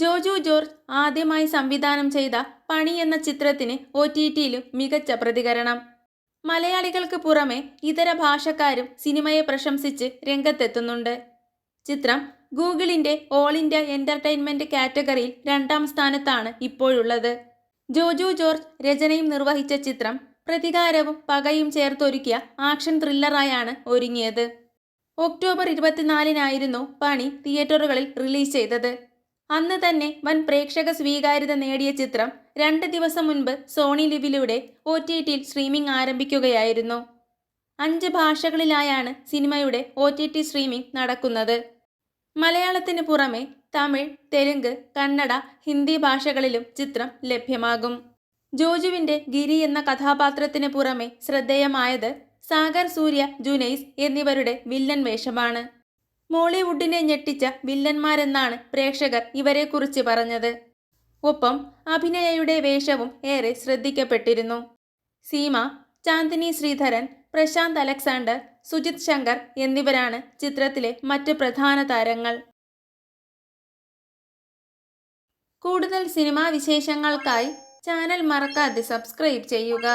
Joju George ആദ്യമായി സംവിധാനം ചെയ്ത പണി എന്ന ചിത്രത്തിന് ഒ ടി ടിയിലും മികച്ച പ്രതികരണം. മലയാളികൾക്ക് പുറമെ ഇതര ഭാഷക്കാരും സിനിമയെ പ്രശംസിച്ച് രംഗത്തെത്തുന്നുണ്ട്. ചിത്രം ഗൂഗിളിന്റെ ഓൾ ഇന്ത്യ എന്റർടൈൻമെന്റ് കാറ്റഗറിയിൽ രണ്ടാം സ്ഥാനത്താണ് ഇപ്പോഴുള്ളത്. ജോജു ജോർജ് രചനയും നിർവഹിച്ച ചിത്രം പ്രതികാരവും പകയും ചേർത്തൊരുക്കിയ ആക്ഷൻ ത്രില്ലറായാണ് ഒരുങ്ങിയത്. ഒക്ടോബർ ഇരുപത്തിനാലിനായിരുന്നു പണി തിയേറ്ററുകളിൽ റിലീസ് ചെയ്തത്. അന്ന് തന്നെ വൻ പ്രേക്ഷക സ്വീകാര്യത നേടിയ ചിത്രം രണ്ട് ദിവസം മുൻപ് സോണി ലിവിലൂടെ ഒ ടി ടിയിൽ സ്ട്രീമിംഗ് ആരംഭിക്കുകയായിരുന്നു. അഞ്ച് ഭാഷകളിലായാണ് സിനിമയുടെ ഒ ടി ടി സ്ട്രീമിംഗ് നടക്കുന്നത്. മലയാളത്തിന് പുറമെ തമിഴ് തെലുങ്ക് കന്നഡ ഹിന്ദി ഭാഷകളിലും ചിത്രം ലഭ്യമാകും. ജോജുവിന്റെ ഗിരി എന്ന കഥാപാത്രത്തിന് പുറമെ ശ്രദ്ധേയമായത് സാഗർ സൂര്യ ജുനൈസ് എന്നിവരുടെ വില്ലൻ വേഷമാണ്. മോളിവുഡിനെ ഞെട്ടിച്ച വില്ലന്മാരെന്നാണ് പ്രേക്ഷകർ ഇവരെക്കുറിച്ച് പറഞ്ഞത്. ഒപ്പം അഭിനയയുടെ വേഷവും ഏറെ ശ്രദ്ധിക്കപ്പെട്ടിരുന്നു. സീമ ചാന്ദിനി ശ്രീധരൻ പ്രശാന്ത് അലക്സാണ്ടർ സുജിത് ശങ്കർ എന്നിവരാണ് ചിത്രത്തിലെ മറ്റ് പ്രധാന താരങ്ങൾ. കൂടുതൽ സിനിമാ വിശേഷങ്ങൾക്കായി ചാനൽ മറക്കാതെ സബ്സ്ക്രൈബ് ചെയ്യുക.